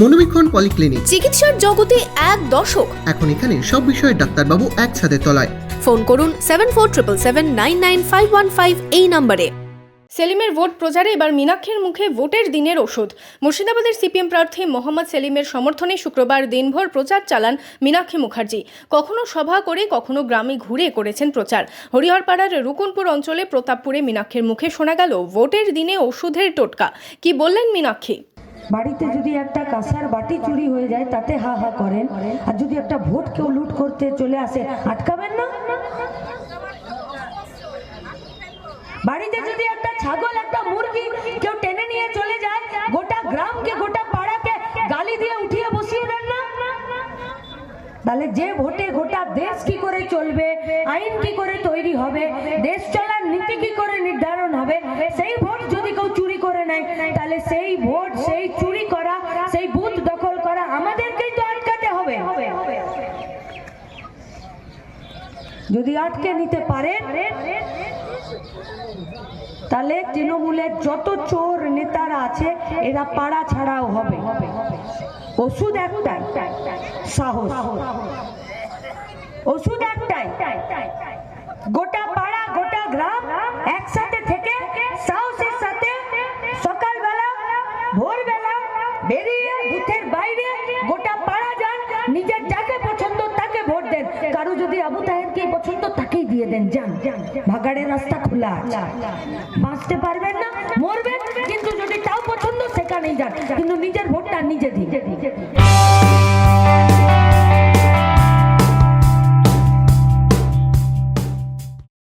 মনোবীক্ষণ polyclinic চিকিৎসার জগতে এক দশক এখন এখানে সব বিষয়ে ডাক্তারবাবু একসাথে তলায়। ফোন করুন seven four triple seven nine nine five one five এই নম্বরে। সেলিমের ভোট প্রচারে এবার মীনাক্ষীর মুখে ভোটের দিনের ওষুধ। মুর্শিদাবাদের সিপিএম প্রার্থী মোহাম্মদ সেলিমের সমর্থনে শুক্রবার দিনভর প্রচার চালান মীনাক্ষী মুখার্জি। কখনো সভা করে কখনো গ্রামে ঘুরে করেছেন প্রচার। হরিহরপাড়ার রুকুনপুর অঞ্চলে প্রতাপপুরে মীনাক্ষীর মুখে শোনা গেল ভোটের দিনে ওষুধের টোটকা। কি বললেন মীনাক্ষী? বাড়িতে যদি একটা কাঁসার বাটি চুরি হয়ে যায়, তাতে হা হা করেন। আর যদি একটা ভোট কেউ লুট করতে চলে আসে, আটকাবেন না? বাড়িতে যদি একটা ছাগল, একটা মুরগি কেউ টেনে নিয়ে চলে যায়, গোটা গ্রামকে, গোটা পাড়াকে গালি দিয়ে উঠিয়ে বসিয়ে দেন না? তাহলে যে ভোটে গোটা দেশ কি করে চলবে, আইন কি করে তৈরি হবে, দেশ চলার নীতি কি করে নির্ধারণ হবে, সেই ভোট করে নেয় তাহলে সেই ভোট, সেই চুরি করা, সেই বুথ দখল করা আমাদেরকেই তো আটকাতে হবে। যদি আটকে নিতে পারে তাহলে তৃণমূলের যত চোর নেতারা আছে, এরা পাড়া ছাড়াও হবে। ওষুধ একটাই, সাহস। ওষুধ একটাই, গোটা পাড়া গোটা গ্রাম একসাথে থেকে সাহসের সাথে সকালবেলা ভোরবেলা বেরিয়ে বুথের বাইরে গোটা পাড়া যান নিজের যাকে পছন্দ দেন। কারও যদি আবু তাহেরকে পছন্দ, তাকেই দিয়ে দেন। যান। ভাগাড়ের রাস্তা খোলা বাঁচতে পারবেন না, মরবেন, কিন্তু যদি তাও পছন্দ, সেখানেই যান। কিন্তু নিজের ভোটটা নিজে দিন।